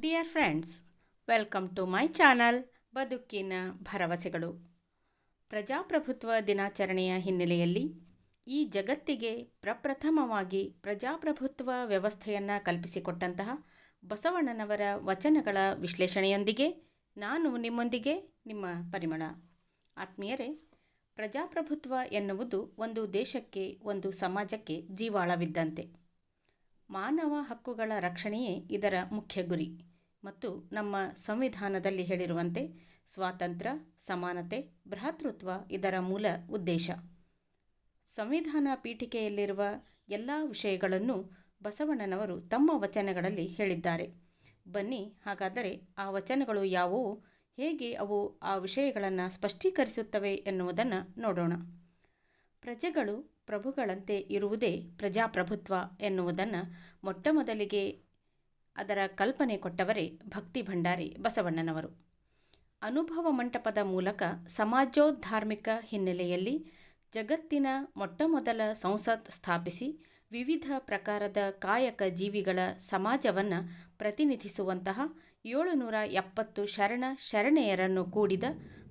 Dear friends welcome to my channel ಬದುಕಿನ ಭರವಸೆಗಳು ಪ್ರಜಾಪ್ರಭುತ್ವ ದಿನಾಚರಣೆಯ ಹಿನ್ನೆಲೆಯಲ್ಲಿ ಈ ಜಗತ್ತಿಗೆ ಪ್ರಪ್ರಥಮವಾಗಿ ಪ್ರಜಾಪ್ರಭುತ್ವ ವ್ಯವಸ್ಥೆಯನ್ನು ಕಲ್ಪಿಸಿಕೊಟ್ಟಂತಹ ಬಸವಣ್ಣನವರ ವಚನಗಳ ವಿಶ್ಲೇಷಣೆಯೊಂದಿಗೆ ನಾನು ನಿಮ್ಮೊಂದಿಗೆ ನಿಮ್ಮ ಪರಿಮಳ. ಆತ್ಮೀಯರೇ, ಪ್ರಜಾಪ್ರಭುತ್ವ ಎನ್ನುವುದು ಒಂದು ದೇಶಕ್ಕೆ, ಒಂದು ಸಮಾಜಕ್ಕೆ ಜೀವಾಳವಿದ್ದಂತೆ. ಮಾನವ ಹಕ್ಕುಗಳ ರಕ್ಷಣೆಯೇ ಇದರ ಮುಖ್ಯ ಗುರಿ ಮತ್ತು ನಮ್ಮ ಸಂವಿಧಾನದಲ್ಲಿ ಹೇಳಿರುವಂತೆ ಸ್ವಾತಂತ್ರ್ಯ, ಸಮಾನತೆ, ಭ್ರಾತೃತ್ವ ಇದರ ಮೂಲ ಉದ್ದೇಶ. ಸಂವಿಧಾನ ಪೀಠಿಕೆಯಲ್ಲಿರುವ ಎಲ್ಲ ವಿಷಯಗಳನ್ನು ಬಸವಣ್ಣನವರು ತಮ್ಮ ವಚನಗಳಲ್ಲಿ ಹೇಳಿದ್ದಾರೆ. ಬನ್ನಿ, ಹಾಗಾದರೆ ಆ ವಚನಗಳು ಯಾವುವು? ಹೇಗೆ ಅವು ಆ ವಿಷಯಗಳನ್ನು ಸ್ಪಷ್ಟೀಕರಿಸುತ್ತವೆ ಎನ್ನುವುದನ್ನು ನೋಡೋಣ. ಪ್ರಜೆಗಳು ಪ್ರಭುಗಳಂತೆ ಇರುವುದೇ ಪ್ರಜಾಪ್ರಭುತ್ವ ಎನ್ನುವುದನ್ನು ಮೊಟ್ಟಮೊದಲಿಗೆ ಅದರ ಕಲ್ಪನೆ ಕೊಟ್ಟವರೇ ಭಕ್ತಿ ಭಂಡಾರಿ ಬಸವಣ್ಣನವರು. ಅನುಭವ ಮಂಟಪದ ಮೂಲಕ ಸಮಾಜೋದ್ಧಾರ್ಮಿಕ ಹಿನ್ನೆಲೆಯಲ್ಲಿ ಜಗತ್ತಿನ ಮೊಟ್ಟಮೊದಲ ಸಂಸತ್ ಸ್ಥಾಪಿಸಿ ವಿವಿಧ ಪ್ರಕಾರದ ಕಾಯಕ ಜೀವಿಗಳ ಸಮಾಜವನ್ನು ಪ್ರತಿನಿಧಿಸುವಂತಹ ಏಳುನೂರ ಎಪ್ಪತ್ತು ಶರಣ ಶರಣೆಯರನ್ನು ಕೂಡಿದ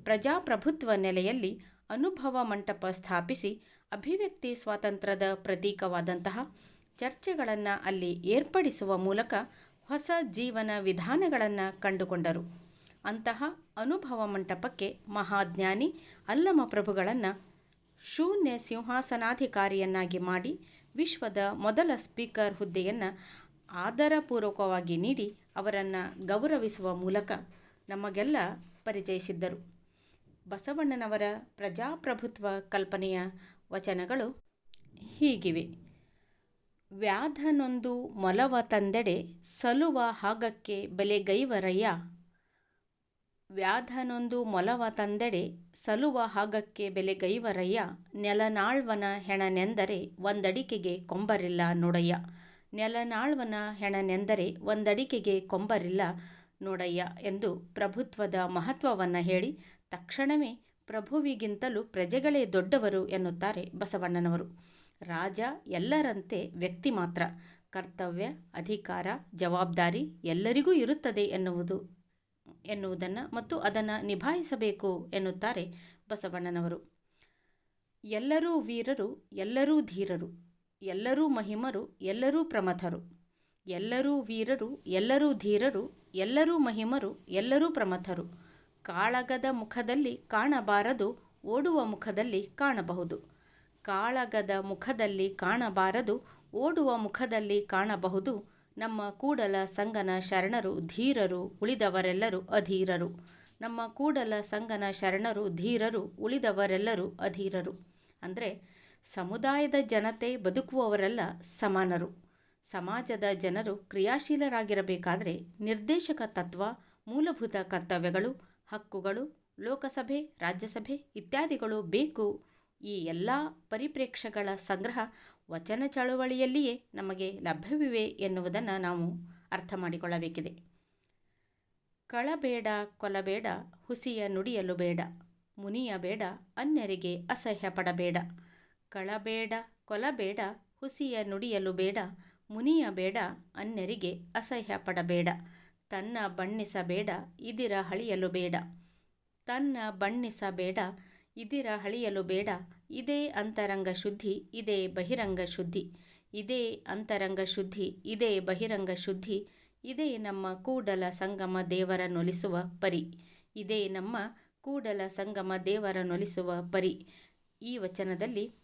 ಪ್ರಜಾಪ್ರಭುತ್ವ ನೆಲೆಯಲ್ಲಿ ಅನುಭವ ಮಂಟಪ ಸ್ಥಾಪಿಸಿ ಅಭಿವ್ಯಕ್ತಿ ಸ್ವಾತಂತ್ರ್ಯದ ಪ್ರತೀಕವಾದಂತಹ ಚರ್ಚೆಗಳನ್ನು ಅಲ್ಲಿ ಏರ್ಪಡಿಸುವ ಮೂಲಕ ಹೊಸ ಜೀವನ ವಿಧಾನಗಳನ್ನು ಕಂಡುಕೊಂಡರು. ಅಂತಹ ಅನುಭವ ಮಂಟಪಕ್ಕೆ ಮಹಾಜ್ಞಾನಿ ಅಲ್ಲಮ ಪ್ರಭುಗಳನ್ನು ಶೂನ್ಯ ಸಿಂಹಾಸನಾಧಿಕಾರಿಯನ್ನಾಗಿ ಮಾಡಿ ವಿಶ್ವದ ಮೊದಲ ಸ್ಪೀಕರ್ ಹುದ್ದೆಯನ್ನು ಆದರಪೂರ್ವಕವಾಗಿ ನೀಡಿ ಅವರನ್ನು ಗೌರವಿಸುವ ಮೂಲಕ ನಮಗೆಲ್ಲ ಪರಿಚಯಿಸಿದ್ದರು. ಬಸವಣ್ಣನವರ ಪ್ರಜಾಪ್ರಭುತ್ವ ಕಲ್ಪನೆಯ ವಚನಗಳು ಹೀಗಿವೆ. ವ್ಯಾಧನೊಂದು ಮೊಲವ ತಂದೆಡೆ ಸಲುವ ಹಾಗಕ್ಕೆ ಬೆಲೆಗೈವರಯ್ಯ. ವ್ಯಾಧನೊಂದು ಮೊಲವ ತಂದೆಡೆ ಸಲುವ ಹಾಗಕ್ಕೆ ಬೆಲೆಗೈವರಯ್ಯ. ನೆಲನಾಳ್ವನ ಹೆಣನೆಂದರೆ ಒಂದಡಿಕೆಗೆ ಕೊಂಬರಿಲ್ಲ ನೋಡಯ್ಯ. ನೆಲನಾಳ್ವನ ಹೆಣನೆಂದರೆ ಒಂದಡಿಕೆಗೆ ಕೊಂಬರಿಲ್ಲ ನೋಡಯ್ಯ ಎಂದು ಪ್ರಭುತ್ವದ ಮಹತ್ವವನ್ನು ಹೇಳಿ ತಕ್ಷಣವೇ ಪ್ರಭುವಿಗಿಂತಲೂ ಪ್ರಜೆಗಳೇ ದೊಡ್ಡವರು ಎನ್ನುತ್ತಾರೆ ಬಸವಣ್ಣನವರು. ರಾಜ ಎಲ್ಲರಂತೆ ವ್ಯಕ್ತಿ ಮಾತ್ರ. ಕರ್ತವ್ಯ, ಅಧಿಕಾರ, ಜವಾಬ್ದಾರಿ ಎಲ್ಲರಿಗೂ ಇರುತ್ತದೆ ಎನ್ನುವುದು, ಎನ್ನುವುದನ್ನು ಮತ್ತು ಅದನ್ನು ನಿಭಾಯಿಸಬೇಕು ಎನ್ನುತ್ತಾರೆ ಬಸವಣ್ಣನವರು. ಎಲ್ಲರೂ ವೀರರು, ಎಲ್ಲರೂ ಧೀರರು, ಎಲ್ಲರೂ ಮಹಿಮರು, ಎಲ್ಲರೂ ಪ್ರಮಥರು. ಎಲ್ಲರೂ ವೀರರು, ಎಲ್ಲರೂ ಧೀರರು, ಎಲ್ಲರೂ ಮಹಿಮರು, ಎಲ್ಲರೂ ಪ್ರಮಥರು. ಕಾಳಗದ ಮುಖದಲ್ಲಿ ಕಾಣಬಾರದು, ಓಡುವ ಮುಖದಲ್ಲಿ ಕಾಣಬಹುದು. ಕಾಳಗದ ಮುಖದಲ್ಲಿ ಕಾಣಬಾರದು, ಓಡುವ ಮುಖದಲ್ಲಿ ಕಾಣಬಹುದು. ನಮ್ಮ ಕೂಡಲ ಸಂಗನ ಶರಣರು ಧೀರರು, ಉಳಿದವರೆಲ್ಲರೂ ಅಧೀರರು. ನಮ್ಮ ಕೂಡಲ ಸಂಗನ ಶರಣರು ಧೀರರು, ಉಳಿದವರೆಲ್ಲರೂ ಅಧೀರರು. ಅಂದರೆ ಸಮುದಾಯದ ಜನತೆ ಬದುಕುವವರೆಲ್ಲ ಸಮಾನರು. ಸಮಾಜದ ಜನರು ಕ್ರಿಯಾಶೀಲರಾಗಿರಬೇಕಾದರೆ ನಿರ್ದೇಶಕ ತತ್ವ, ಮೂಲಭೂತ ಕರ್ತವ್ಯಗಳು ಹಕ್ಕುಗಳು, ಲೋಕಸಭೆ, ರಾಜ್ಯಸಭೆ ಇತ್ಯಾದಿಗಳು ಬೇಕು. ಈ ಎಲ್ಲ ಪರಿಪ್ರೇಕ್ಷ್ಯಗಳ ಸಂಗ್ರಹ ವಚನ ಚಳುವಳಿಯಲ್ಲಿಯೇ ನಮಗೆ ಲಭ್ಯವಿವೆ ಎನ್ನುವುದನ್ನು ನಾವು ಅರ್ಥ ಮಾಡಿಕೊಳ್ಳಬೇಕಿದೆ. ಕಳಬೇಡ, ಕೊಲಬೇಡ, ಹುಸಿಯ ನುಡಿಯಲು ಬೇಡ, ಮುನಿಯ ಬೇಡ, ಅನ್ಯರಿಗೆ ಅಸಹ್ಯ ಪಡಬೇಡ. ಕಳಬೇಡ, ಕೊಲಬೇಡ, ಹುಸಿಯ ನುಡಿಯಲು ಬೇಡ, ಮುನಿಯ ಬೇಡ, ಅನ್ಯರಿಗೆ ಅಸಹ್ಯ ಪಡಬೇಡ. ತನ್ನ ಬಣ್ಣಿಸಬೇಡ, ಇದಿರ ಹಳಿಯಲು ಬೇಡ. ತನ್ನ ಬಣ್ಣಿಸಬೇಡ, ಇದಿರ ಹಳಿಯಲು ಬೇಡ. ಇದೇ ಅಂತರಂಗ ಶುದ್ಧಿ, ಇದೇ ಬಹಿರಂಗ ಶುದ್ಧಿ. ಇದೇ ಅಂತರಂಗ ಶುದ್ಧಿ, ಇದೇ ಬಹಿರಂಗ ಶುದ್ಧಿ. ಇದೇ ನಮ್ಮ ಕೂಡಲ ಸಂಗಮ ದೇವರ ನೊಲಿಸುವ ಪರಿ. ಇದೇ ನಮ್ಮ ಕೂಡಲ ಸಂಗಮ ದೇವರ ನೊಲಿಸುವ ಪರಿ. ಈ ವಚನದಲ್ಲಿ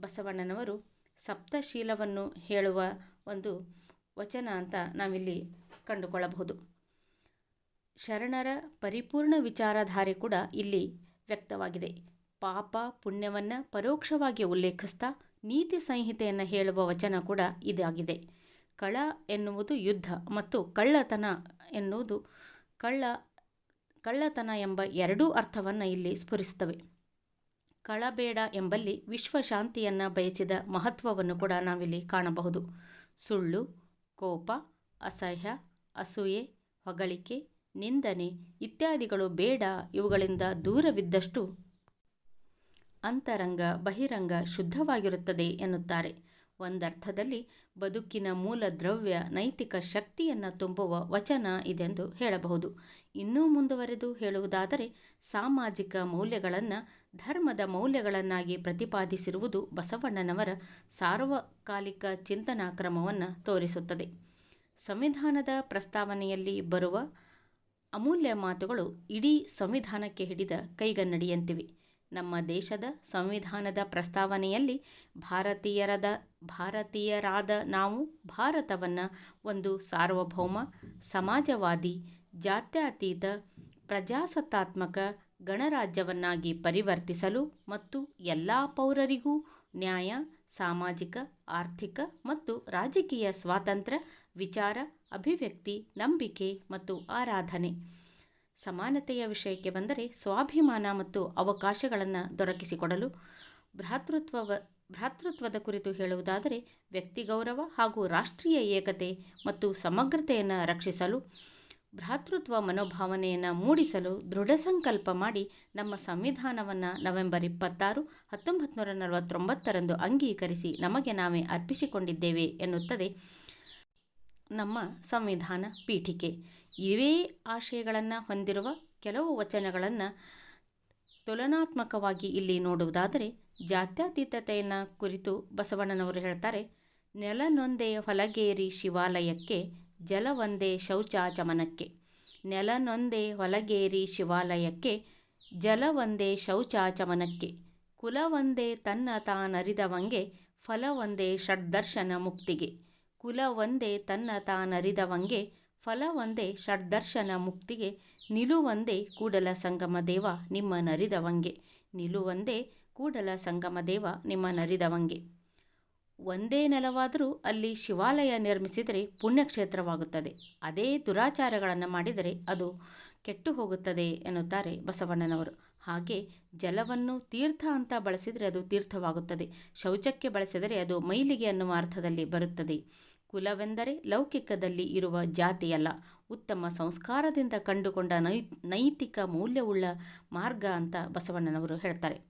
ಬಸವಣ್ಣನವರು ಸಪ್ತಶೀಲವನ್ನು ಹೇಳುವ ಒಂದು ವಚನ ಅಂತ ನಾವಿಲ್ಲಿ ಕಂಡುಕೊಳ್ಳಬಹುದು. ಶರಣರ ಪರಿಪೂರ್ಣ ವಿಚಾರಧಾರೆ ಕೂಡ ಇಲ್ಲಿ ವ್ಯಕ್ತವಾಗಿದೆ. ಪಾಪ ಪುಣ್ಯವನ್ನು ಪರೋಕ್ಷವಾಗಿ ಉಲ್ಲೇಖಿಸ್ತಾ ನೀತಿ ಸಂಹಿತೆಯನ್ನು ಹೇಳುವ ವಚನ ಕೂಡ ಇದಾಗಿದೆ. ಕಳ ಎನ್ನುವುದು ಯುದ್ಧ ಮತ್ತು ಕಳ್ಳತನ ಎನ್ನುವುದು ಕಳ್ಳ, ಕಳ್ಳತನ ಎಂಬ ಎರಡೂ ಅರ್ಥವನ್ನು ಇಲ್ಲಿ ಸ್ಫುರಿಸುತ್ತವೆ. ಕಳಬೇಡ ಎಂಬಲ್ಲಿ ವಿಶ್ವಶಾಂತಿಯನ್ನು ಬಯಸಿದ ಮಹತ್ವವನ್ನು ಕೂಡ ನಾವಿಲ್ಲಿ ಕಾಣಬಹುದು. ಸುಳ್ಳು, ಕೋಪ, ಅಸಹ್ಯ ಅಸೂಯೆ, ಹೊಗಳಿಕೆ, ನಿಂದನೆ ಇತ್ಯಾದಿಗಳು ಬೇಡ ಇವುಗಳಿಂದ ದೂರವಿದ್ದಷ್ಟು ಅಂತರಂಗ, ಬಹಿರಂಗ ಶುದ್ಧವಾಗಿರುತ್ತದೆ ಎನ್ನುತ್ತಾರೆ. ಒಂದರ್ಥದಲ್ಲಿ ಬದುಕಿನ ಮೂಲ ದ್ರವ್ಯ ನೈತಿಕ ಶಕ್ತಿಯನ್ನು ತುಂಬುವ ವಚನ ಇದೆಂದು ಹೇಳಬಹುದು. ಇನ್ನೂ ಮುಂದುವರೆದು ಹೇಳುವುದಾದರೆ ಸಾಮಾಜಿಕ ಮೌಲ್ಯಗಳನ್ನು ಧರ್ಮದ ಮೌಲ್ಯಗಳನ್ನಾಗಿ ಪ್ರತಿಪಾದಿಸಿರುವುದು ಬಸವಣ್ಣನವರ ಸಾರ್ವಕಾಲಿಕ ಚಿಂತನಾ ಕ್ರಮವನ್ನು ತೋರಿಸುತ್ತದೆ. ಸಂವಿಧಾನದ ಪ್ರಸ್ತಾವನೆಯಲ್ಲಿ ಬರುವ ಅಮೂಲ್ಯ ಮಾತುಗಳು ಇಡೀ ಸಂವಿಧಾನಕ್ಕೆ ಹಿಡಿದ ಕೈಗನ್ನಡಿಯಂತಿವೆ. ನಮ್ಮ ದೇಶದ ಸಂವಿಧಾನದ ಪ್ರಸ್ತಾವನೆಯಲ್ಲಿ ಭಾರತೀಯರದ, ಭಾರತೀಯರಾದ ನಾವು ಭಾರತವನ್ನು ಒಂದು ಸಾರ್ವಭೌಮ, ಸಮಾಜವಾದಿ, ಜಾತ್ಯತೀತ, ಪ್ರಜಾಸತ್ತಾತ್ಮಕ ಗಣರಾಜ್ಯವನ್ನಾಗಿ ಪರಿವರ್ತಿಸಲು ಮತ್ತು ಎಲ್ಲ ಪೌರರಿಗೂ ನ್ಯಾಯ, ಸಾಮಾಜಿಕ, ಆರ್ಥಿಕ ಮತ್ತು ರಾಜಕೀಯ ಸ್ವಾತಂತ್ರ್ಯ, ವಿಚಾರ, ಅಭಿವ್ಯಕ್ತಿ, ನಂಬಿಕೆ ಮತ್ತು ಆರಾಧನೆ. ಸಮಾನತೆಯ ವಿಷಯಕ್ಕೆ ಬಂದರೆ ಸ್ವಾಭಿಮಾನ ಮತ್ತು ಅವಕಾಶಗಳನ್ನು ದೊರಕಿಸಿಕೊಡಲು ಭ್ರಾತೃತ್ವ ಭ್ರಾತೃತ್ವದ ಕುರಿತು ಹೇಳುವುದಾದರೆ ವ್ಯಕ್ತಿ ಗೌರವ ಹಾಗೂ ರಾಷ್ಟ್ರೀಯ ಏಕತೆ ಮತ್ತು ಸಮಗ್ರತೆಯನ್ನು ರಕ್ಷಿಸಲು ಭ್ರಾತೃತ್ವ ಮನೋಭಾವನೆಯನ್ನು ಮೂಡಿಸಲು ದೃಢ ಸಂಕಲ್ಪ ಮಾಡಿ ನಮ್ಮ ಸಂವಿಧಾನವನ್ನು ನವೆಂಬರ್ ಇಪ್ಪತ್ತಾರು ಹತ್ತೊಂಬತ್ತು ನೂರ ನಲವತ್ತೊಂಬತ್ತರಂದು ಅಂಗೀಕರಿಸಿ ನಮಗೆ ನಾವೇ ಅರ್ಪಿಸಿಕೊಂಡಿದ್ದೇವೆ ಎನ್ನುತ್ತದೆ ನಮ್ಮ ಸಂವಿಧಾನ ಪೀಠಿಕೆ. ಇವೇ ಆಶಯಗಳನ್ನು ಹೊಂದಿರುವ ಕೆಲವು ವಚನಗಳನ್ನು ತುಲನಾತ್ಮಕವಾಗಿ ಇಲ್ಲಿ ನೋಡುವುದಾದರೆ, ಜಾತ್ಯತೀತತೆಯನ್ನು ಕುರಿತು ಬಸವಣ್ಣನವರು ಹೇಳ್ತಾರೆ ನೆಲನೊಂದೆಯ ಹೊಲಗೇರಿ ಶಿವಾಲಯಕ್ಕೆ ಜಲವೊಂದೇ ಶೌಚಾಚಮನಕ್ಕೆ, ನೆಲನೊಂದೇ ಹೊಲಗೇರಿ ಶಿವಾಲಯಕ್ಕೆ ಜಲವೊಂದೇ ಶೌಚಾಚಮನಕ್ಕೆ ಕುಲವೊಂದೇ ತನ್ನ ತಾನರಿದವಂಗೆ ಫಲವೊಂದೇ ಷಡ್ದರ್ಶನ ಮುಕ್ತಿಗೆ ಕುಲವೊಂದೇ ತನ್ನ ತಾನರಿದವಂಗೆ ಫಲವೊಂದೇ ಷಡ್ದರ್ಶನ ಮುಕ್ತಿಗೆ ನಿಲುವಂದೇ ಕೂಡಲ ಸಂಗಮ ದೇವ ನಿಮ್ಮ ನರಿದವಂಗೆ ನಿಲುವಂದೇ ಕೂಡಲ ಸಂಗಮ ದೇವ ನಿಮ್ಮ ನರಿದವಂಗೆ. ಒಂದೇ ನೆಲವಾದರೂ ಅಲ್ಲಿ ಶಿವಾಲಯ ನಿರ್ಮಿಸಿದರೆ ಪುಣ್ಯಕ್ಷೇತ್ರವಾಗುತ್ತದೆ. ಅದೇ ದುರಾಚಾರಗಳನ್ನು ಮಾಡಿದರೆ ಅದು ಕೆಟ್ಟು ಹೋಗುತ್ತದೆ ಎನ್ನುತ್ತಾರೆ ಬಸವಣ್ಣನವರು. ಹಾಗೆ ಜಲವನ್ನು ತೀರ್ಥ ಅಂತ ಬಳಸಿದರೆ ಅದು ತೀರ್ಥವಾಗುತ್ತದೆ. ಶೌಚಕ್ಕೆ ಬಳಸಿದರೆ ಅದು ಮೈಲಿಗೆ ಅನ್ನುವ ಅರ್ಥದಲ್ಲಿ ಬರುತ್ತದೆ. ಕುಲವೆಂದರೆ ಲೌಕಿಕದಲ್ಲಿ ಇರುವ ಜಾತಿಯಲ್ಲ. ಉತ್ತಮ ಸಂಸ್ಕಾರದಿಂದ ಕಂಡುಕೊಂಡ ನೈ, ನೈತಿಕ ಮೌಲ್ಯವುಳ್ಳ ಮಾರ್ಗ ಅಂತ ಬಸವಣ್ಣನವರು ಹೇಳ್ತಾರೆ.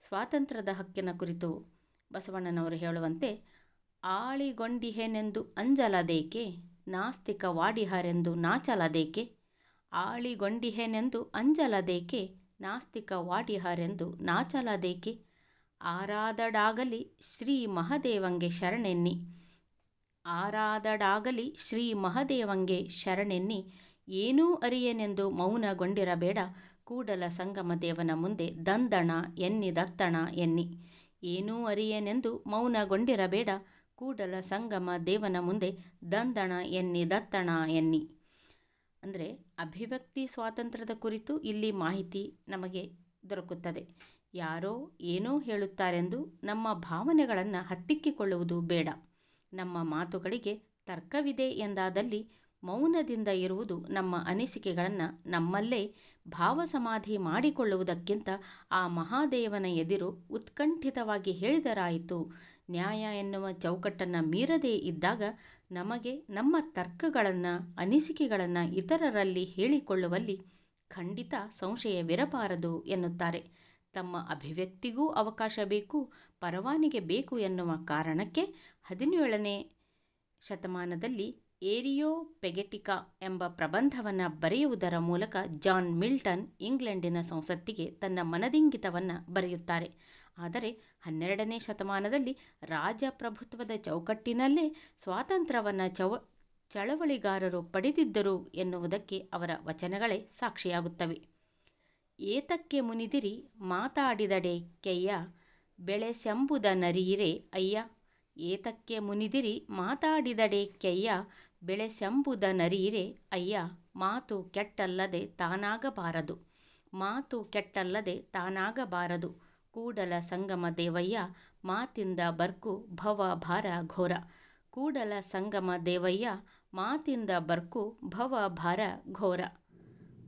ಸ್ವಾತಂತ್ರ್ಯದ ಹಕ್ಕಿನ ಕುರಿತು ಬಸವಣ್ಣನವರು ಹೇಳುವಂತೆ, ಆಳಿಗೊಂಡಿಹೆನೆಂದು ಅಂಜಲದೇಕೆ ನಾಸ್ತಿಕ ವಾಡಿಹರೆಂದು ನಾಚಲದೇಕೆ, ಆಳಿಗೊಂಡಿಹೆನೆಂದು ಅಂಜಲದೇಕೆ ನಾಸ್ತಿಕ ವಾಡಿಹರೆಂದು ನಾಚಲದೇಕೆ, ಆರಾದಡಾಗಲಿ ಶ್ರೀ ಮಹದೇವಂಗೆ ಶರಣೆನ್ನಿ, ಆರಾದಡಾಗಲಿ ಶ್ರೀ ಮಹದೇವಂಗೆ ಶರಣೆನ್ನಿ, ಏನೂ ಅರಿಯನೆಂದು ಮೌನಗೊಂಡಿರಬೇಡ, ಕೂಡಲ ಸಂಗಮ ದೇವನ ಮುಂದೆ ದಂದಣ ಎನ್ನಿ ದತ್ತಣ ಎನ್ನಿ ಏನೂ ಅರಿಯೇನೆಂದು ಮೌನಗೊಂಡಿರಬೇಡ. ಕೂಡಲ ಸಂಗಮ ದೇವನ ಮುಂದೆ ದಂದಣ ಎನ್ನಿ ದತ್ತಣ ಎನ್ನಿ. ಅಂದರೆ ಅಭಿವ್ಯಕ್ತಿ ಸ್ವಾತಂತ್ರ್ಯದ ಕುರಿತು ಇಲ್ಲಿ ಮಾಹಿತಿ ನಮಗೆ ದೊರಕುತ್ತದೆ. ಯಾರೋ ಏನೋ ಹೇಳುತ್ತಾರೆಂದು ನಮ್ಮ ಭಾವನೆಗಳನ್ನು ಹತ್ತಿಕ್ಕಿಕೊಳ್ಳುವುದು ಬೇಡ. ನಮ್ಮ ಮಾತುಗಳಿಗೆ ತರ್ಕವಿದೆ ಎಂದಾದಲ್ಲಿ ಮೌನದಿಂದ ಇರುವುದು ನಮ್ಮ ಅನಿಸಿಕೆಗಳನ್ನು ನಮ್ಮಲ್ಲೇ ಭಾವಸಮಾಧಿ ಮಾಡಿಕೊಳ್ಳುವುದಕ್ಕಿಂತ ಆ ಮಹಾದೇವನ ಎದುರು ಉತ್ಕಂಠಿತವಾಗಿ ಹೇಳಿದರಾಯಿತು. ನ್ಯಾಯ ಎನ್ನುವ ಚೌಕಟ್ಟನ್ನು ಮೀರದೇ ಇದ್ದಾಗ ನಮಗೆ ನಮ್ಮ ತರ್ಕಗಳನ್ನು, ಅನಿಸಿಕೆಗಳನ್ನು ಇತರರಲ್ಲಿ ಹೇಳಿಕೊಳ್ಳುವಲ್ಲಿ ಖಂಡಿತ ಸಂಶಯವಿರಬಾರದು ಎನ್ನುತ್ತಾರೆ. ತಮ್ಮ ಅಭಿವ್ಯಕ್ತಿಗೂ ಅವಕಾಶ ಬೇಕು, ಪರವಾನಿಗೆ ಬೇಕು ಎನ್ನುವ ಕಾರಣಕ್ಕೆ ಹದಿನೇಳನೇ ಶತಮಾನದಲ್ಲಿ ಏರಿಯೋ ಪೆಗೆಟಿಕಾ ಎಂಬ ಪ್ರಬಂಧವನ್ನು ಬರೆಯುವುದರ ಮೂಲಕ ಜಾನ್ ಮಿಲ್ಟನ್ ಇಂಗ್ಲೆಂಡಿನ ಸಂಸತ್ತಿಗೆ ತನ್ನ ಮನದಿಂಗಿತವನ್ನು ಬರೆಯುತ್ತಾರೆ. ಆದರೆ ಹನ್ನೆರಡನೇ ಶತಮಾನದಲ್ಲಿ ರಾಜಪ್ರಭುತ್ವದ ಚೌಕಟ್ಟಿನಲ್ಲೇ ಸ್ವಾತಂತ್ರ್ಯವನ್ನು ಚವ, ಚಳವಳಿಗಾರರು ಪಡೆದಿದ್ದರು ಎನ್ನುವುದಕ್ಕೆ ಅವರ ವಚನಗಳೇ ಸಾಕ್ಷಿಯಾಗುತ್ತವೆ. ಏತಕ್ಕೆ ಮುನಿದಿರಿ, ಮಾತಾಡಿದಡೆ ಕೆಯ್ಯ ಬೆಳೆಸೆಂಬುದ ನರಿಯಿರೆ ಅಯ್ಯ. ಏತಕ್ಕೆ ಮುನಿದಿರಿ, ಮಾತಾಡಿದಡೆ ಕೆಯ್ಯ ಬೆಳೆಸೆಂಬುದ ನರೀರೆ, ಅಯ್ಯ, ಮಾತು ಕೆಟ್ಟಲ್ಲದೆ ತಾನಾಗಬಾರದು. ಮಾತು ಕೆಟ್ಟಲ್ಲದೆ ತಾನಾಗಬಾರದು. ಕೂಡಲ ಸಂಗಮ ದೇವಯ್ಯ, ಮಾತಿಂದ ಬರ್ಕು ಭವ ಭಾರ ಘೋರ. ಕೂಡಲ ಸಂಗಮ ದೇವಯ್ಯ, ಮಾತಿಂದ ಬರ್ಕು ಭವ ಭಾರ ಘೋರ.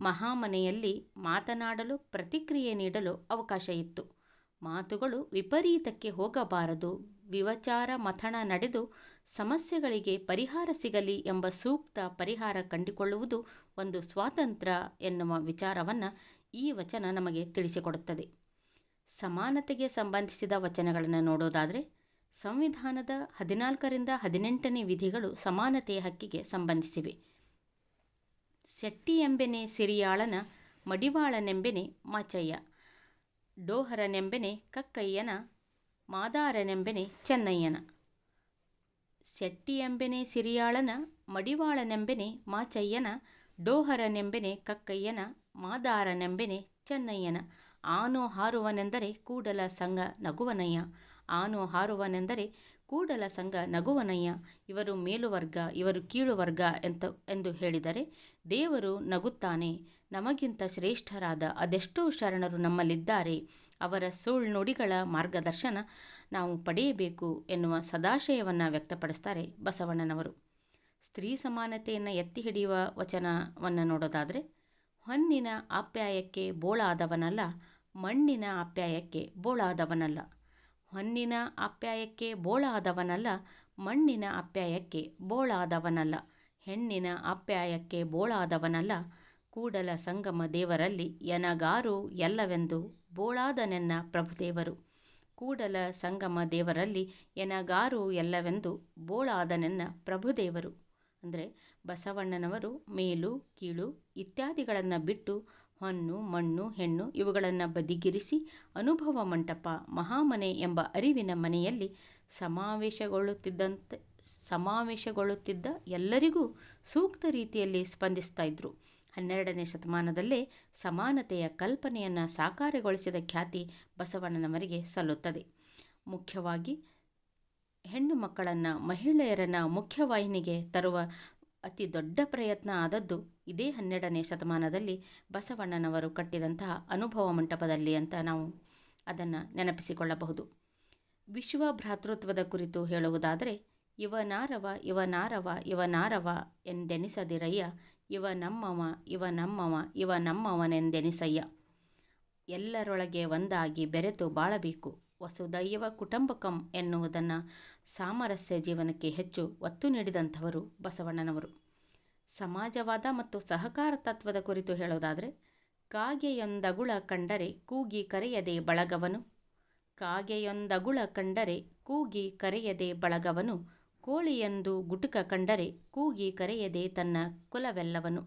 ಮಹಾಮನೆಯಲ್ಲಿ ಮಾತನಾಡಲು ಪ್ರತಿಕ್ರಿಯೆ ನೀಡಲು ಅವಕಾಶ ಇತ್ತು. ಮಾತುಗಳು ವಿಪರೀತಕ್ಕೆ ಹೋಗಬಾರದು. ವಿವಚಾರ ಮಥನ ನಡೆದು ಸಮಸ್ಯೆಗಳಿಗೆ ಪರಿಹಾರ ಸಿಗಲಿ ಎಂಬ ಸೂಕ್ತ ಪರಿಹಾರ ಕಂಡುಕೊಳ್ಳುವುದು ಒಂದು ಸ್ವಾತಂತ್ರ್ಯ ಎನ್ನುವ ವಿಚಾರವನ್ನು ಈ ವಚನ ನಮಗೆ ತಿಳಿಸಿಕೊಡುತ್ತದೆ. ಸಮಾನತೆಗೆ ಸಂಬಂಧಿಸಿದ ವಚನಗಳನ್ನು ನೋಡೋದಾದರೆ, ಸಂವಿಧಾನದ ಹದಿನಾಲ್ಕರಿಂದ ಹದಿನೆಂಟನೇ ವಿಧಿಗಳು ಸಮಾನತೆಯ ಹಕ್ಕಿಗೆ ಸಂಬಂಧಿಸಿವೆ. ಶೆಟ್ಟಿ ಎಂಬೆನೆ ಸಿರಿಯಾಳನ, ಮಡಿವಾಳನೆಂಬೆನೆ ಮಾಚಯ್ಯ, ಡೋಹರನೆಂಬೆನೆ ಕಕ್ಕಯ್ಯನ, ಮಾದಾರನೆಂಬೆನೆ ಚೆನ್ನಯ್ಯನ. ಶೆಟ್ಟಿ ಎಂಬೆನೆ ಸಿರಿಯಾಳನ, ಮಡಿವಾಳನೆಂಬೆನೆ ಮಾಚಯ್ಯನ, ಡೋಹರನೆಂಬೆನೆ ಕಕ್ಕಯ್ಯನ, ಮಾದಾರನೆಂಬೆನೆ ಚೆನ್ನಯ್ಯನ. ಆನು ಹಾರುವನೆಂದರೆ ಕೂಡಲ ಸಂಗ ನಗುವನಯ್ಯ. ಆನು ಹಾರುವನೆಂದರೆ ಕೂಡಲ ಸಂಗ ನಗುವನಯ್ಯ. ಇವರು ಮೇಲುವರ್ಗ, ಇವರು ಕೀಳುವರ್ಗ ಎಂತ, ಎಂದು ಹೇಳಿದರೆ ದೇವರು ನಗುತ್ತಾನೆ. ನಮಗಿಂತ ಶ್ರೇಷ್ಠರಾದ ಅದೆಷ್ಟೋ ಶರಣರು ನಮ್ಮಲ್ಲಿದ್ದಾರೆ. ಅವರ ಸುಳ್ಳು ನುಡಿಗಳ ಮಾರ್ಗದರ್ಶನ ನಾವು ಪಡೆಯಬೇಕು ಎನ್ನುವ ಸದಾಶಯವನ್ನು ವ್ಯಕ್ತಪಡಿಸ್ತಾರೆ ಬಸವಣ್ಣನವರು. ಸ್ತ್ರೀ ಸಮಾನತೆಯನ್ನು ಎತ್ತಿ ಹಿಡಿಯುವ ವಚನವನ್ನು ನೋಡೋದಾದರೆ, ಹೊನ್ನಿನ ಆಪ್ಯಾಯಕ್ಕೆ ಬೋಳಾದವನಲ್ಲ, ಮಣ್ಣಿನ ಆಪ್ಯಾಯಕ್ಕೆ ಬೋಳಾದವನಲ್ಲ. ಹೊನ್ನಿನ ಆಪ್ಯಾಯಕ್ಕೆ ಬೋಳಾದವನಲ್ಲ, ಮಣ್ಣಿನ ಆಪ್ಯಾಯಕ್ಕೆ ಬೋಳಾದವನಲ್ಲ. ಹೆಣ್ಣಿನ ಆಪ್ಯಾಯಕ್ಕೆ ಬೋಳಾದವನಲ್ಲ ಕೂಡಲ ಸಂಗಮ ದೇವರಲ್ಲಿ ಎನಗಾರು ಎಲ್ಲವೆಂದು ಬೋಳಾದನೆನ್ನ ಪ್ರಭುದೇವರು ಕೂಡಲ ಸಂಗಮ ದೇವರಲ್ಲಿ ಎನಗಾರು ಎಲ್ಲವೆಂದು ಬೋಳಾದನೆನ್ನ ಪ್ರಭುದೇವರು ಅಂದರೆ ಬಸವಣ್ಣನವರು ಮೇಲು, ಕೀಳು ಇತ್ಯಾದಿಗಳನ್ನು ಬಿಟ್ಟು ಹೊನ್ನು ಮಣ್ಣು, ಹೆಣ್ಣು ಇವುಗಳನ್ನು ಬದಿಗಿರಿಸಿ ಅನುಭವ ಮಂಟಪ, ಮಹಾಮನೆ ಎಂಬ ಅರಿವಿನ ಮನೆಯಲ್ಲಿ ಸಮಾವೇಶಗೊಳ್ಳುತ್ತಿದ್ದಂತೆ, ಸಮಾವೇಶಗೊಳ್ಳುತ್ತಿದ್ದ ಎಲ್ಲರಿಗೂ ಸೂಕ್ತ ರೀತಿಯಲ್ಲಿ ಸ್ಪಂದಿಸ್ತಾ ಇದ್ದರು ಹನ್ನೆರಡನೇ ಶತಮಾನದಲ್ಲೇ ಸಮಾನತೆಯ ಕಲ್ಪನೆಯನ್ನು ಸಾಕಾರಗೊಳಿಸಿದ ಖ್ಯಾತಿ ಬಸವಣ್ಣನವರಿಗೆ ಸಲ್ಲುತ್ತದೆ. ಮುಖ್ಯವಾಗಿ ಹೆಣ್ಣು ಮಕ್ಕಳನ್ನು, ಮಹಿಳೆಯರನ್ನು ಮುಖ್ಯವಾಹಿನಿಗೆ ತರುವ ಅತಿ ದೊಡ್ಡ ಪ್ರಯತ್ನ ಆದದ್ದು ಇದೇ ಹನ್ನೆರಡನೇ ಶತಮಾನದಲ್ಲಿ ಬಸವಣ್ಣನವರು ಕಟ್ಟಿದಂತಹ ಅನುಭವ ಮಂಟಪದಲ್ಲಿ ಅಂತ ನಾವು ಅದನ್ನು ನೆನಪಿಸಿಕೊಳ್ಳಬಹುದು. ವಿಶ್ವ ಭ್ರಾತೃತ್ವದ ಕುರಿತು ಹೇಳುವುದಾದರೆ, ಇವನಾರವ ಇವನಾರವ ಇವನಾರವ ಎಂದೆನಿಸದಿರಯ್ಯ ಇವ ನಮ್ಮವ ಇವ ನಮ್ಮವ, ಇವ ನಮ್ಮವನೆಂದೆನಿಸಯ್ಯ. ಎಲ್ಲರೊಳಗೆ ಒಂದಾಗಿ ಬೆರೆತು ಬಾಳಬೇಕು. ವಸುದೈವ ಕುಟುಂಬಕಂ ಎನ್ನುವುದನ್ನು ಸಾಮರಸ್ಯ ಜೀವನಕ್ಕೆ ಹೆಚ್ಚು ಒತ್ತು ನೀಡಿದಂಥವರು ಬಸವಣ್ಣನವರು. ಸಮಾಜವಾದ ಮತ್ತು ಸಹಕಾರ ತತ್ವದ ಕುರಿತು ಹೇಳೋದಾದರೆ, ಕಾಗೆಯೊಂದಗುಳ ಕಂಡರೆ ಕೂಗಿ ಕರೆಯದೆ ಬಳಗವನು. ಕಾಗೆಯೊಂದಗುಳ ಕಂಡರೆ ಕೂಗಿ ಕರೆಯದೆ ಬಳಗವನು. ಕೋಳಿಯೊಂದು ಗುಟುಕ ಕಂಡರೆ ಕೂಗಿ ಕರೆಯದೆ ತನ್ನ ಕುಲವೆಲ್ಲವನು.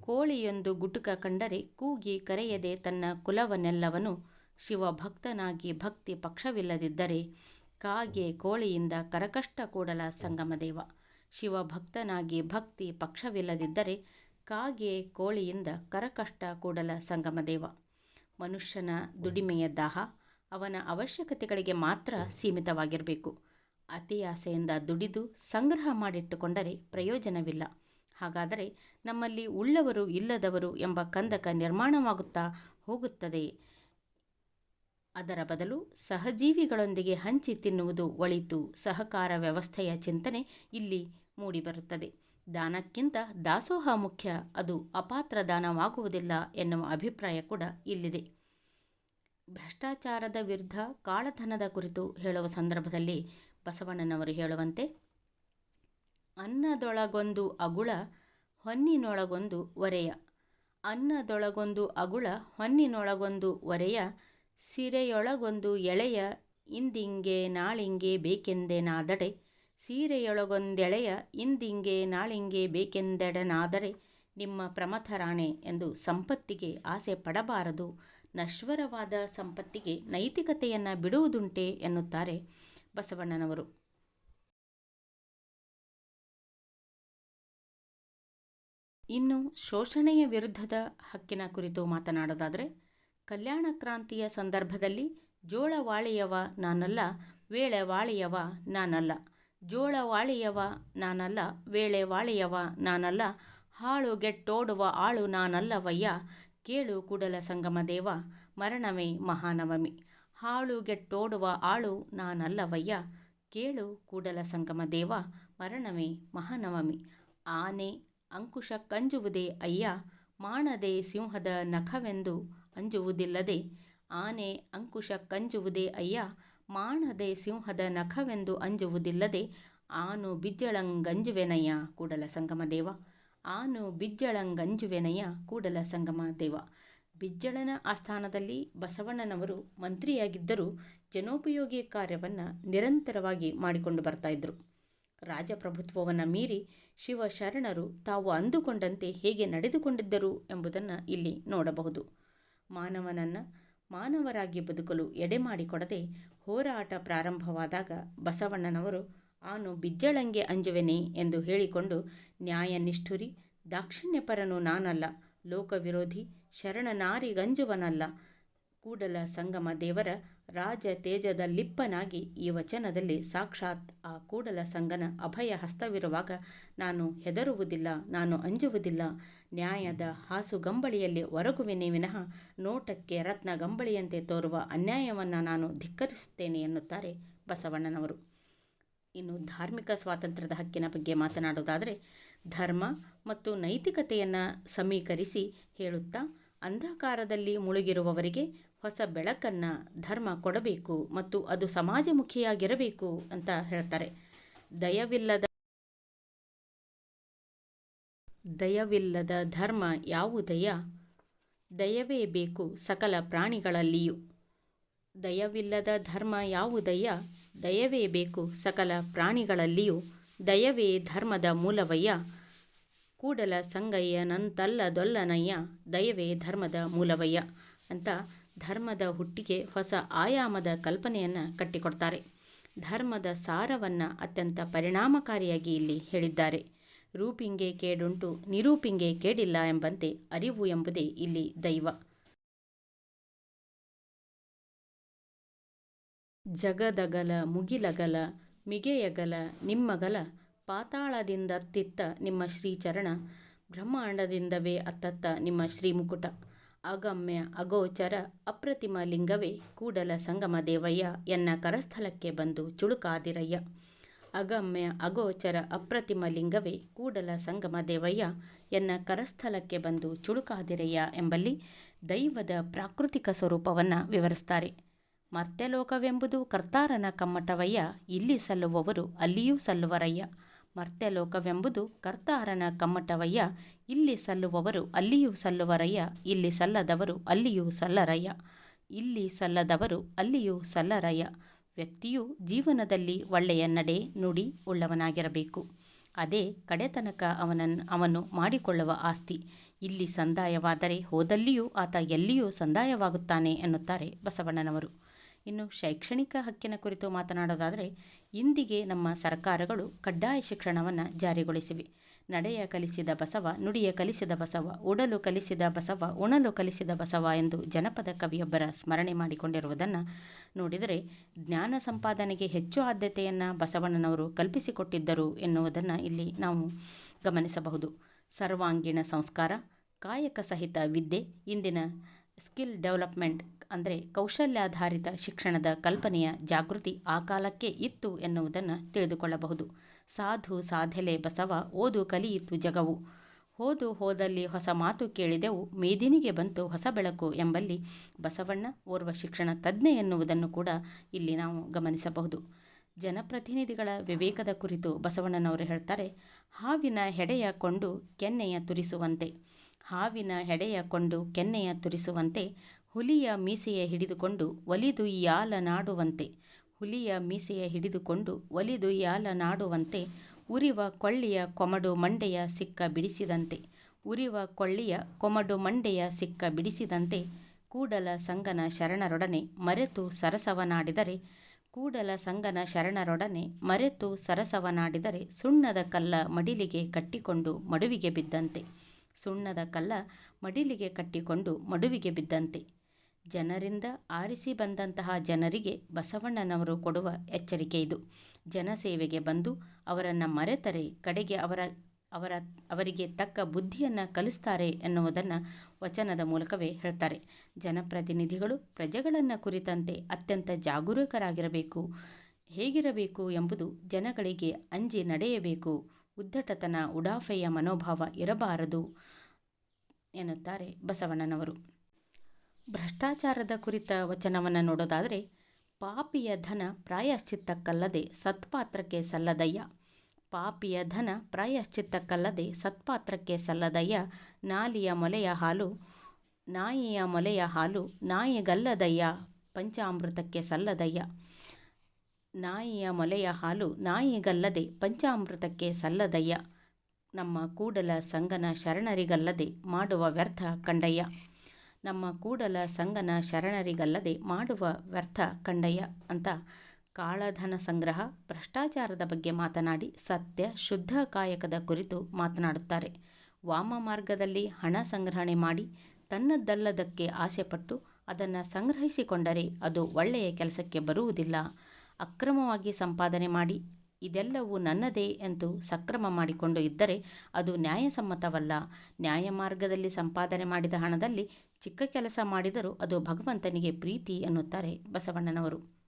ಕೋಳಿಯೊಂದು ಗುಟುಕ ಕಂಡರೆ ಕೂಗಿ ಕರೆಯದೆ ತನ್ನ ಕುಲವನ್ನೆಲ್ಲವನು ಶಿವಭಕ್ತನಾಗಿ ಭಕ್ತಿ ಪಕ್ಷವಿಲ್ಲದಿದ್ದರೆ ಕಾಗೆ ಕೋಳಿಯಿಂದ ಕರಕಷ್ಟ ಕೂಡಲ ಸಂಗಮದೇವ ಶಿವಭಕ್ತನಾಗಿ ಭಕ್ತಿ ಪಕ್ಷವಿಲ್ಲದಿದ್ದರೆ ಕಾಗೆ ಕೋಳಿಯಿಂದ ಕರಕಷ್ಟ ಕೂಡಲ ಸಂಗಮದೇವ ಮನುಷ್ಯನ ದುಡಿಮೆಯ ದಾಹ ಅವನ ಅವಶ್ಯಕತೆಗಳಿಗೆ ಮಾತ್ರ ಸೀಮಿತವಾಗಿರಬೇಕು. ಅತಿ ಆಸೆಯಿಂದ ದುಡಿದು ಸಂಗ್ರಹ ಮಾಡಿಟ್ಟುಕೊಂಡರೆ ಪ್ರಯೋಜನವಿಲ್ಲ. ಹಾಗಾದರೆ ನಮ್ಮಲ್ಲಿ ಉಳ್ಳವರು ಇಲ್ಲದವರು ಎಂಬ ಕಂದಕ ನಿರ್ಮಾಣವಾಗುತ್ತಾ ಹೋಗುತ್ತದೆ. ಅದರ ಬದಲು ಸಹಜೀವಿಗಳೊಂದಿಗೆ ಹಂಚಿ ತಿನ್ನುವುದು ಒಳಿತು ಸಹಕಾರ ವ್ಯವಸ್ಥೆಯ ಚಿಂತನೆ ಇಲ್ಲಿ ಮೂಡಿಬರುತ್ತದೆ. ದಾನಕ್ಕಿಂತ ದಾಸೋಹ ಮುಖ್ಯ, ಅದು ಅಪಾತ್ರ ದಾನವಾಗುವುದಿಲ್ಲ ಎನ್ನುವ ಅಭಿಪ್ರಾಯ ಕೂಡ ಇಲ್ಲಿದೆ. ಭ್ರಷ್ಟಾಚಾರದ ವಿರುದ್ಧ ಕಾಳಧನದ ಕುರಿತು ಹೇಳುವ ಸಂದರ್ಭದಲ್ಲಿ ಬಸವಣ್ಣನವರು ಹೇಳುವಂತೆ, ಅನ್ನದೊಳಗೊಂದು ಅಗುಳ ಹೊನ್ನಿನೊಳಗೊಂದು ಒರೆಯ. ಅನ್ನದೊಳಗೊಂದು ಅಗುಳ ಹೊನ್ನಿನೊಳಗೊಂದು ಒರೆಯ. ಸಿರೆಯೊಳಗೊಂದು ಎಳೆಯ. ಇಂದಿಂಗೆ ನಾಳಿಂಗೆ ಬೇಕೆಂದೆನಾದಡೆ ಸೀರೆಯೊಳಗೊಂದೆಳೆಯ. ಇಂದಿಂಗೆ ನಾಳಿಂಗೆ ಬೇಕೆಂದೆಡನಾದರೆ ನಿಮ್ಮ ಪ್ರಮಥರಾಣೆ ಎಂದು ಸಂಪತ್ತಿಗೆ ಆಸೆ ಪಡಬಾರದು. ನಶ್ವರವಾದ ಸಂಪತ್ತಿಗೆ ನೈತಿಕತೆಯನ್ನು ಬಿಡುವುದುಂಟೆ ಎನ್ನುತ್ತಾರೆ ಬಸವಣ್ಣನವರು. ಇನ್ನು ಶೋಷಣೆಯ ವಿರುದ್ಧದ ಹಕ್ಕಿನ ಕುರಿತು ಮಾತನಾಡೋದಾದರೆ, ಕಲ್ಯಾಣ ಕ್ರಾಂತಿಯ ಸಂದರ್ಭದಲ್ಲಿ ಜೋಳವಾಳಿಯವ ನಾನಲ್ಲ ವೇಳೆವಾಳಿಯವ ನಾನಲ್ಲ, ಜೋಳ ಜೋಳವಾಳಿಯವ ನಾನಲ್ಲ ವೇಳೆವಾಳಿಯವ ನಾನಲ್ಲ, ಹಾಳು ಗೆಟ್ಟೋಡುವ ಆಳು ನಾನಲ್ಲವಯ್ಯ, ಕೇಳು ಕೂಡಲ ಸಂಗಮದೇವ, ಮರಣವೇ ಮಹಾನವಮಿ. ಹಾಳು ಗೆಟ್ಟೋಡುವ ಆಳು ನಾನಲ್ಲವಯ್ಯ. ಕೇಳು ಕೂಡಲ ಸಂಗಮ ದೇವ, ಮರಣವೇ ಮಹಾನವಮಿ. ಆನೆ ಅಂಕುಶ ಕಂಜುವುದೇ ಅಯ್ಯ, ಮಾಣದೆ ಸಿಂಹದ ನಖವೆಂದು ಅಂಜುವುದಿಲ್ಲದೆ. ಆನೆ ಅಂಕುಶ ಕಂಜುವುದೇ ಅಯ್ಯ, ಮಾಣದೆ ಸಿಂಹದ ನಖವೆಂದು ಅಂಜುವುದಿಲ್ಲದೆ. ಆನು ಬಿಜ್ಜಳಂಗಂಜುವೆನಯ್ಯ, ಕೂಡಲ ಸಂಗಮದೇವ ಆನು ಬಿಜ್ಜಳಂಗಂಜುವೆನಯ್ಯ, ಕೂಡಲ ಸಂಗಮ ದೇವ. ಬಿಜ್ಜಳನ ಆಸ್ಥಾನದಲ್ಲಿ ಬಸವಣ್ಣನವರು ಮಂತ್ರಿಯಾಗಿದ್ದರೂ ಜನೋಪಯೋಗಿ ಕಾರ್ಯವನ್ನು ನಿರಂತರವಾಗಿ ಮಾಡಿಕೊಂಡು ಬರ್ತಾ ಇದ್ದರು ರಾಜಪ್ರಭುತ್ವವನ್ನು ಮೀರಿ ಶಿವಶರಣರು ತಾವು ಅಂದುಕೊಂಡಂತೆ ಹೇಗೆ ನಡೆದುಕೊಂಡಿದ್ದರು ಎಂಬುದನ್ನು ಇಲ್ಲಿ ನೋಡಬಹುದು. ಮಾನವನನ್ನು ಮಾನವರಾಗಿ ಬದುಕಲು ಎಡೆ ಮಾಡಿಕೊಡದೆ ಹೋರಾಟ ಪ್ರಾರಂಭವಾದಾಗ ಬಸವಣ್ಣನವರು, ಆನು ಬಿಜ್ಜಳಂಗೆ ಅಂಜುವೆನೆ ಎಂದು ಹೇಳಿಕೊಂಡು ನ್ಯಾಯ ನಿಷ್ಠುರಿ ದಾಕ್ಷಿಣ್ಯಪರನು ನಾನಲ್ಲ, ಲೋಕವಿರೋಧಿ ಶರಣನಾರಿಗಂಜುವನಲ್ಲ ಕೂಡಲ ಸಂಗಮ ದೇವರ ರಾಜ ತೇಜದಲ್ಲಿಪ್ಪನಾಗಿ ಈ ವಚನದಲ್ಲಿ ಸಾಕ್ಷಾತ್ ಆ ಕೂಡಲ ಸಂಗನ ಅಭಯ ಹಸ್ತವಿರುವಾಗ ನಾನು ಹೆದರುವುದಿಲ್ಲ, ನಾನು ಅಂಜುವುದಿಲ್ಲ. ನ್ಯಾಯದ ಹಾಸುಗಂಬಳಿಯಲ್ಲಿ ಒರಗುವೆನೆ ವಿನಃ ನೋಟಕ್ಕೆ ರತ್ನ ಗಂಬಳಿಯಂತೆ ತೋರುವ ಅನ್ಯಾಯವನ್ನು ನಾನು ಧಿಕ್ಕರಿಸುತ್ತೇನೆ ಎನ್ನುತ್ತಾರೆ ಬಸವಣ್ಣನವರು. ಇನ್ನು ಧಾರ್ಮಿಕ ಸ್ವಾತಂತ್ರ್ಯದ ಹಕ್ಕಿನ ಬಗ್ಗೆ ಮಾತನಾಡುವುದಾದರೆ ಧರ್ಮ ಮತ್ತು ನೈತಿಕತೆಯನ್ನು ಸಮೀಕರಿಸಿ ಹೇಳುತ್ತಾ ಅಂಧಕಾರದಲ್ಲಿ ಮುಳುಗಿರುವವರಿಗೆ ಹೊಸ ಬೆಳಕನ್ನು ಧರ್ಮ ಕೊಡಬೇಕು ಮತ್ತು ಅದು ಸಮಾಜಮುಖಿಯಾಗಿರಬೇಕು ಅಂತ ಹೇಳ್ತಾರೆ. ದಯವಿಲ್ಲದ ದಯವಿಲ್ಲದ ಧರ್ಮ ಯಾವುದಯ? ದಯವೇ ಬೇಕು ಸಕಲ ಪ್ರಾಣಿಗಳಲ್ಲಿಯೂ. ದಯವಿಲ್ಲದ ಧರ್ಮ ಯಾವುದಯ್ಯ ದಯವೇ ಬೇಕು ಸಕಲ ಪ್ರಾಣಿಗಳಲ್ಲಿಯೂ. ದಯವೇ ಧರ್ಮದ ಮೂಲವಯ್ಯ. ಕೂಡಲ ಸಂಗಯ್ಯ ನಂತಲ್ಲ ದೊಲ್ಲನಯ್ಯ, ದಯವೇ ಧರ್ಮದ ಮೂಲವಯ್ಯ ಅಂತ ಧರ್ಮದ ಹುಟ್ಟಿಗೆ ಹೊಸ ಆಯಾಮದ ಕಲ್ಪನೆಯನ್ನು ಕಟ್ಟಿಕೊಡ್ತಾರೆ. ಧರ್ಮದ ಸಾರವನ್ನು ಅತ್ಯಂತ ಪರಿಣಾಮಕಾರಿಯಾಗಿ ಇಲ್ಲಿ ಹೇಳಿದ್ದಾರೆ. ರೂಪಿಂಗೆ ಕೇಡುಂಟು ನಿರೂಪಿಂಗೆ ಕೇಡಿಲ್ಲ ಎಂಬಂತೆ ಅರಿವು ಎಂಬುದೇ ಇಲ್ಲಿ ದೈವ. ಜಗದಗಲ ಮುಗಿಲಗಲ, ಮಿಗೆಯಗಲ, ನಿಮ್ಮಗಲ ಪಾತಾಳದಿಂದತ್ತಿತ್ತ ನಿಮ್ಮ ಶ್ರೀಚರಣ, ಬ್ರಹ್ಮಾಂಡದಿಂದವೇ ಅತ್ತತ್ತ ನಿಮ್ಮ ಶ್ರೀಮುಕುಟ. ಅಗಮ್ಯ ಅಗೋಚರ ಅಪ್ರತಿಮ ಲಿಂಗವೇ ಕೂಡಲ ಸಂಗಮ ದೇವಯ್ಯ ಎನ್ನ ಕರಸ್ಥಲಕ್ಕೆ ಬಂದು ಚುಳುಕಾದಿರಯ್ಯ. ಅಗಮ್ಯ ಅಗೋಚರ ಅಪ್ರತಿಮ ಲಿಂಗವೇ ಕೂಡಲ ಸಂಗಮ ದೇವಯ್ಯ ಎನ್ನ ಕರಸ್ಥಲಕ್ಕೆ ಬಂದು ಚುಳುಕಾದಿರಯ್ಯ ಎಂಬಲ್ಲಿ ದೈವದ ಪ್ರಾಕೃತಿಕ ಸ್ವರೂಪವನ್ನು ವಿವರಿಸ್ತಾರೆ. ಮರ್ತ್ಯಲೋಕವೆಂಬುದು ಕರ್ತಾರನ ಕಮ್ಮಟವಯ್ಯ, ಇಲ್ಲಿ ಸಲ್ಲುವವರು ಅಲ್ಲಿಯೂ ಸಲ್ಲುವರಯ್ಯ. ಮರ್ತ್ಯಲೋಕವೆಂಬುದು ಕರ್ತಾರನ ಕಮ್ಮಟವಯ್ಯ. ಇಲ್ಲಿ ಸಲ್ಲುವವರು ಅಲ್ಲಿಯೂ ಸಲ್ಲುವರಯ್ಯ, ಇಲ್ಲಿ ಸಲ್ಲದವರು ಅಲ್ಲಿಯೂ ಸಲ್ಲರಯ್ಯ. ಇಲ್ಲಿ ಸಲ್ಲದವರು ಅಲ್ಲಿಯೂ ಸಲ್ಲರಯ್ಯ. ವ್ಯಕ್ತಿಯು ಜೀವನದಲ್ಲಿ ಒಳ್ಳೆಯ ನಡೆ ನುಡಿ ಉಳ್ಳವನಾಗಿರಬೇಕು. ಅದೇ ಕಡೆತನಕ ಅವನನ್ನು ಅವನು ಮಾಡಿಕೊಳ್ಳುವ ಆಸ್ತಿ. ಇಲ್ಲಿ ಸಂದಾಯವಾದರೆ ಹೋದಲ್ಲಿಯೂ ಆತ ಎಲ್ಲಿಯೂ ಸಂದಾಯವಾಗುತ್ತಾನೆ ಎನ್ನುತ್ತಾರೆ ಬಸವಣ್ಣನವರು. ಇನ್ನು ಶೈಕ್ಷಣಿಕ ಹಕ್ಕಿನ ಕುರಿತು ಮಾತನಾಡೋದಾದರೆ, ಇಂದಿಗೆ ನಮ್ಮ ಸರ್ಕಾರಗಳು ಕಡ್ಡಾಯ ಶಿಕ್ಷಣವನ್ನು ಜಾರಿಗೊಳಿಸಿವೆ. ನಡೆಯ ಕಲಿಸಿದ ಬಸವ, ನುಡಿಯ ಕಲಿಸಿದ ಬಸವ, ಉಡಲು ಕಲಿಸಿದ ಬಸವ, ಉಣಲು ಕಲಿಸಿದ ಬಸವ ಎಂದು ಜನಪದ ಕವಿಯೊಬ್ಬರ ಸ್ಮರಣೆ ಮಾಡಿಕೊಂಡಿರುವುದನ್ನು ನೋಡಿದರೆ, ಜ್ಞಾನ ಸಂಪಾದನೆಗೆ ಹೆಚ್ಚು ಆದ್ಯತೆಯನ್ನು ಬಸವಣ್ಣನವರು ಕಲ್ಪಿಸಿಕೊಟ್ಟಿದ್ದರು ಎನ್ನುವುದನ್ನು ಇಲ್ಲಿ ನಾವು ಗಮನಿಸಬಹುದು. ಸರ್ವಾಂಗೀಣ ಸಂಸ್ಕಾರ, ಕಾಯಕ ಸಹಿತ ವಿದ್ಯೆ, ಇಂದಿನ ಸ್ಕಿಲ್ ಡೆವಲಪ್ಮೆಂಟ್ ಅಂದರೆ ಕೌಶಲ್ಯಾಧಾರಿತ ಶಿಕ್ಷಣದ ಕಲ್ಪನೆಯ ಜಾಗೃತಿ ಆ ಕಾಲಕ್ಕೆ ಇತ್ತು ಎನ್ನುವುದನ್ನು ತಿಳಿದುಕೊಳ್ಳಬಹುದು. ಸಾಧು, ಸಾಧೆಲೆ ಬಸವ, ಓದು ಕಲಿಯಿತು ಜಗವು. ಹೋದು ಹೋದಲ್ಲಿ ಹೊಸ ಮಾತು ಕೇಳಿದೆವು, ಮೇದಿನಿಗೆ ಬಂತು ಹೊಸ ಬೆಳಕು ಎಂಬಲ್ಲಿ ಬಸವಣ್ಣ ಓರ್ವ ಶಿಕ್ಷಣ ತಜ್ಞೆ ಎನ್ನುವುದನ್ನು ಕೂಡ ಇಲ್ಲಿ ನಾವು ಗಮನಿಸಬಹುದು. ಜನಪ್ರತಿನಿಧಿಗಳ ವಿವೇಕದ ಕುರಿತು ಬಸವಣ್ಣನವರು ಹೇಳ್ತಾರೆ, ಹಾವಿನ ಹೆಡೆಯ ಕೊಂಡು ಕೆನ್ನೆಯ ತುರಿಸುವಂತೆ, ಹಾವಿನ ಹೆಡೆಯ ಕೊಂಡು ಕೆನ್ನೆಯ ತುರಿಸುವಂತೆ ಹುಲಿಯ ಮೀಸೆಯ ಹಿಡಿದುಕೊಂಡು ಒಲಿದು ಯಾಲ ನಾಡುವಂತೆ ಹುಲಿಯ ಮೀಸೆಯ ಹಿಡಿದುಕೊಂಡು ಒಲಿದು ಯಾಲ ನಾಡುವಂತೆ ಉರಿವ ಕೊಳ್ಳಿಯ ಕೊಮಡು ಮಂಡೆಯ ಸಿಕ್ಕ ಬಿಡಿಸಿದಂತೆ, ಉರಿವ ಕೊಳ್ಳಿಯ ಕೊಮಡು ಮಂಡೆಯ ಸಿಕ್ಕ ಬಿಡಿಸಿದಂತೆ, ಕೂಡಲ ಸಂಗನ ಶರಣರೊಡನೆ ಮರೆತು ಸರಸವನಾಡಿದರೆ, ಕೂಡಲ ಸಂಗನ ಶರಣರೊಡನೆ ಮರೆತು ಸರಸವನಾಡಿದರೆ ಸುಣ್ಣದ ಕಲ್ಲ ಮಡಿಲಿಗೆ ಕಟ್ಟಿಕೊಂಡು ಮಡುವಿಗೆ ಬಿದ್ದಂತೆ, ಸುಣ್ಣದ ಕಲ್ಲ ಮಡಿಲಿಗೆ ಕಟ್ಟಿಕೊಂಡು ಮಡುವಿಗೆ ಬಿದ್ದಂತೆ. ಜನರಿಂದ ಆರಿಸಿ ಬಂದಂತಹ ಜನರಿಗೆ ಬಸವಣ್ಣನವರು ಕೊಡುವ ಎಚ್ಚರಿಕೆ ಇದು. ಜನಸೇವೆಗೆ ಬಂದು ಅವರನ್ನು ಮರೆತರೆ, ಕಡೆಗೆ ಅವರ ಅವರ, ಅವರಿಗೆ ತಕ್ಕ ಬುದ್ಧಿಯನ್ನು ಕಲಿಸ್ತಾರೆ ಎನ್ನುವುದನ್ನು ವಚನದ ಮೂಲಕವೇ ಹೇಳ್ತಾರೆ. ಜನಪ್ರತಿನಿಧಿಗಳು ಪ್ರಜೆಗಳನ್ನು ಕುರಿತಂತೆ ಅತ್ಯಂತ ಜಾಗರೂಕರಾಗಿರಬೇಕು. ಹೇಗಿರಬೇಕು ಎಂಬುದು ಜನಗಳಿಗೆ ಅಂಜಿ ನಡೆಯಬೇಕು. ಉದ್ದಟತನ, ಉಡಾಫೆಯ ಮನೋಭಾವ ಇರಬಾರದು ಎನ್ನುತ್ತಾರೆ ಬಸವಣ್ಣನವರು. ಭ್ರಷ್ಟಾಚಾರದ ಕುರಿತ ವಚನವನ್ನು ನೋಡೋದಾದರೆ, ಪಾಪಿಯ ಧನ ಪ್ರಾಯಶ್ಚಿತ್ತಕ್ಕಲ್ಲದೆ ಸತ್ಪಾತ್ರಕ್ಕೆ ಸಲ್ಲದಯ್ಯ. ಪಾಪಿಯ ಧನ ಪ್ರಾಯಶ್ಚಿತ್ತಕ್ಕಲ್ಲದೆ ಸತ್ಪಾತ್ರಕ್ಕೆ ಸಲ್ಲದಯ್ಯ. ನಾಲಿಯ ಮೊಲೆಯ ಹಾಲು, ನಾಯಿಯ ಮೊಲೆಯ ಹಾಲು, ನಾಯಿಗಲ್ಲದಯ್ಯ ಪಂಚಾಮೃತಕ್ಕೆ ಸಲ್ಲದಯ್ಯ. ನಾಯಿಯ ಮೊಲೆಯ ಹಾಲು, ನಾಯಿಗಲ್ಲದೆ ಪಂಚಾಮೃತಕ್ಕೆ ಸಲ್ಲದಯ್ಯ. ನಮ್ಮ ಕೂಡಲ ಸಂಗನ ಶರಣರಿಗಲ್ಲದೆ ಮಾಡುವ ವ್ಯರ್ಥ ಕಂಡಯ್ಯ. ನಮ್ಮ ಕೂಡಲ ಸಂಗನ ಶರಣರಿಗಲ್ಲದೆ ಮಾಡುವ ವ್ಯರ್ಥ ಕಂಡಯ್ಯ ಅಂತ ಕಾಳಧನ ಸಂಗ್ರಹ ಭ್ರಷ್ಟಾಚಾರದ ಬಗ್ಗೆ ಮಾತನಾಡಿ ಸತ್ಯ ಶುದ್ಧ ಕಾಯಕದ ಕುರಿತು ಮಾತನಾಡುತ್ತಾರೆ. ವಾಮ ಮಾರ್ಗದಲ್ಲಿ ಹಣ ಸಂಗ್ರಹಣೆ ಮಾಡಿ ತನ್ನದ್ದಲ್ಲದಕ್ಕೆ ಆಸೆಪಟ್ಟು ಅದನ್ನು ಸಂಗ್ರಹಿಸಿಕೊಂಡರೆ ಅದು ಒಳ್ಳೆಯ ಕೆಲಸಕ್ಕೆ ಬರುವುದಿಲ್ಲ. ಅಕ್ರಮವಾಗಿ ಸಂಪಾದನೆ ಮಾಡಿ ಇದೆಲ್ಲವೂ ನನ್ನದೇ ಎಂದು ಸಕ್ರಮ ಮಾಡಿಕೊಂಡು ಇದ್ದರೆ ಅದು ನ್ಯಾಯಸಮ್ಮತವಲ್ಲ. ನ್ಯಾಯ ಮಾರ್ಗದಲ್ಲಿ ಸಂಪಾದನೆ ಮಾಡಿದ ಹಣದಲ್ಲಿ ಚಿಕ್ಕ ಕೆಲಸ ಮಾಡಿದರೂ ಅದು ಭಗವಂತನಿಗೆ ಪ್ರೀತಿ ಎನ್ನುತ್ತಾರೆ ಬಸವಣ್ಣನವರು.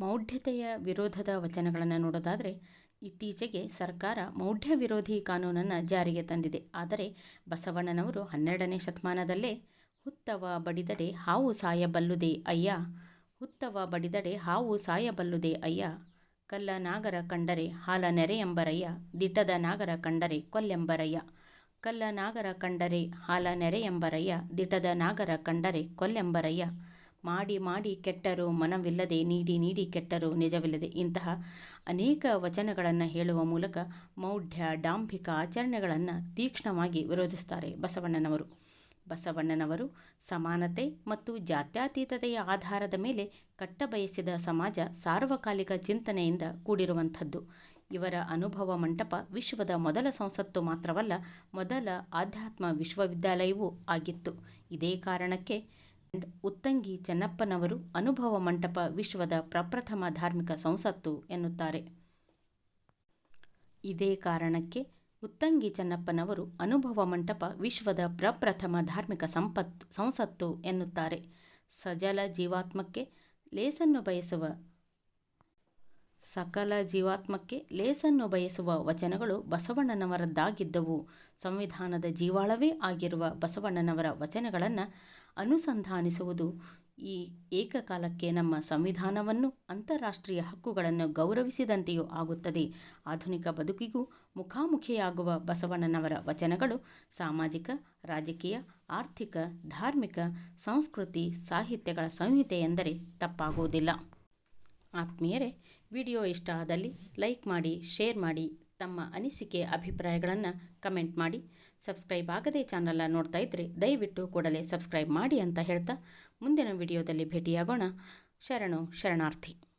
ಮೌಢ್ಯತೆಯ ವಿರೋಧದ ವಚನಗಳನ್ನು ನೋಡೋದಾದರೆ, ಇತ್ತೀಚೆಗೆ ಸರ್ಕಾರ ಮೌಢ್ಯ ವಿರೋಧಿ ಕಾನೂನನ್ನು ಜಾರಿಗೆ ತಂದಿದೆ. ಆದರೆ ಬಸವಣ್ಣನವರು ಹನ್ನೆರಡನೇ ಶತಮಾನದಲ್ಲೇ ಹುತ್ತವ ಬಡಿದಡೆ ಹಾವು ಸಾಯಬಲ್ಲುದೇ ಅಯ್ಯ. ಹುತ್ತವ ಬಡಿದಡೆ ಹಾವು ಸಾಯಬಲ್ಲುದೆ ಅಯ್ಯ. ಕಲ್ಲ ನಾಗರ ಕಂಡರೆ ಹಾಲ ನೆರೆಯೆಂಬರಯ್ಯ ದಿಟ್ಟದ ನಾಗರ ಕಂಡರೆ ಕೊಲ್ಲೆಂಬರಯ್ಯ. ಕಲ್ಲ ನಾಗರ ಕಂಡರೆ ಹಾಲ ನೆರೆಯೆಂಬರಯ್ಯ ದಿಟದ ನಾಗರ ಕಂಡರೆ ಕೊಲ್ಲೆಂಬರಯ್ಯ. ಮಾಡಿ ಮಾಡಿ ಕೆಟ್ಟರು ಮನವಿಲ್ಲದೆ ನೀಡಿ ನೀಡಿ ಕೆಟ್ಟರು ನಿಜವಿಲ್ಲದೆ ಇಂತಹ ಅನೇಕ ವಚನಗಳನ್ನು ಹೇಳುವ ಮೂಲಕ ಮೌಢ್ಯ, ಡಾಂಭಿಕ ಆಚರಣೆಗಳನ್ನು ತೀಕ್ಷ್ಣವಾಗಿ ವಿರೋಧಿಸ್ತಾರೆ ಬಸವಣ್ಣನವರು. ಬಸವಣ್ಣನವರು ಸಮಾನತೆ ಮತ್ತು ಜಾತ್ಯತೀತತೆಯ ಆಧಾರದ ಮೇಲೆ ಕಟ್ಟಬಯಸಿದ ಸಮಾಜ ಸಾರ್ವಕಾಲಿಕ ಚಿಂತನೆಯಿಂದ ಕೂಡಿರುವಂಥದ್ದು. ಇವರ ಅನುಭವ ಮಂಟಪ ವಿಶ್ವದ ಮೊದಲ ಸಂಸತ್ತು ಮಾತ್ರವಲ್ಲ, ಮೊದಲ ಆಧ್ಯಾತ್ಮ ವಿಶ್ವವಿದ್ಯಾಲಯವೂ ಆಗಿತ್ತು. ಇದೇ ಕಾರಣಕ್ಕೆ ಉತ್ತಂಗಿ ಚೆನ್ನಪ್ಪನವರು ಅನುಭವ ಮಂಟಪ ವಿಶ್ವದ ಪ್ರಪ್ರಥಮ ಧಾರ್ಮಿಕ ಸಂಸತ್ತು ಎನ್ನುತ್ತಾರೆ. ಇದೇ ಕಾರಣಕ್ಕೆ ಉತ್ತಂಗಿ ಚೆನ್ನಪ್ಪನವರು ಅನುಭವ ಮಂಟಪ ವಿಶ್ವದ ಪ್ರಪ್ರಥಮ ಧಾರ್ಮಿಕ ಸಂಪತ್ತು, ಸಂಸತ್ತು ಎನ್ನುತ್ತಾರೆ. ಸಜಲ ಜೀವಾತ್ಮಕ್ಕೆ ಲೇಸನ್ನು ಬಯಸುವ, ಸಕಲ ಜೀವಾತ್ಮಕ್ಕೆ ಲೇಸನ್ನು ಬಯಸುವ ವಚನಗಳು ಬಸವಣ್ಣನವರದ್ದಾಗಿದ್ದವು. ಸಂವಿಧಾನದ ಜೀವಾಳವೇ ಆಗಿರುವ ಬಸವಣ್ಣನವರ ವಚನಗಳನ್ನು ಅನುಸಂಧಾನಿಸುವುದು ಈ ಏಕಕಾಲಕ್ಕೆ ನಮ್ಮ ಸಂವಿಧಾನವನ್ನು ಅಂತಾರಾಷ್ಟ್ರೀಯ ಹಕ್ಕುಗಳನ್ನು ಗೌರವಿಸಿದಂತೆಯೂ ಆಗುತ್ತದೆ. ಆಧುನಿಕ ಬದುಕಿಗೂ ಮುಖಾಮುಖಿಯಾಗುವ ಬಸವಣ್ಣನವರ ವಚನಗಳು ಸಾಮಾಜಿಕ, ರಾಜಕೀಯ, ಆರ್ಥಿಕ, ಧಾರ್ಮಿಕ, ಸಂಸ್ಕೃತಿ, ಸಾಹಿತ್ಯಗಳ ಸಂಹಿತೆ ಎಂದರೆ ತಪ್ಪಾಗುವುದಿಲ್ಲ. ಆತ್ಮೀಯರೇ, ವಿಡಿಯೋ ಇಷ್ಟ ಆದಲ್ಲಿ ಲೈಕ್ ಮಾಡಿ, ಶೇರ್ ಮಾಡಿ, ತಮ್ಮ ಅನಿಸಿಕೆ, ಅಭಿಪ್ರಾಯಗಳನ್ನು ಕಮೆಂಟ್ ಮಾಡಿ. ಸಬ್ಸ್ಕ್ರೈಬ್ ಆಗದೆ ಚಾನಲ್ನ ನೋಡ್ತಾ ಇದ್ದರೆ ದಯವಿಟ್ಟು ಕೂಡಲೇ ಸಬ್ಸ್ಕ್ರೈಬ್ ಮಾಡಿ ಅಂತ ಹೇಳ್ತಾ ಮುಂದಿನ ವಿಡಿಯೋದಲ್ಲಿ ಭೇಟಿಯಾಗೋಣ. ಶರಣು ಶರಣಾರ್ಥಿ.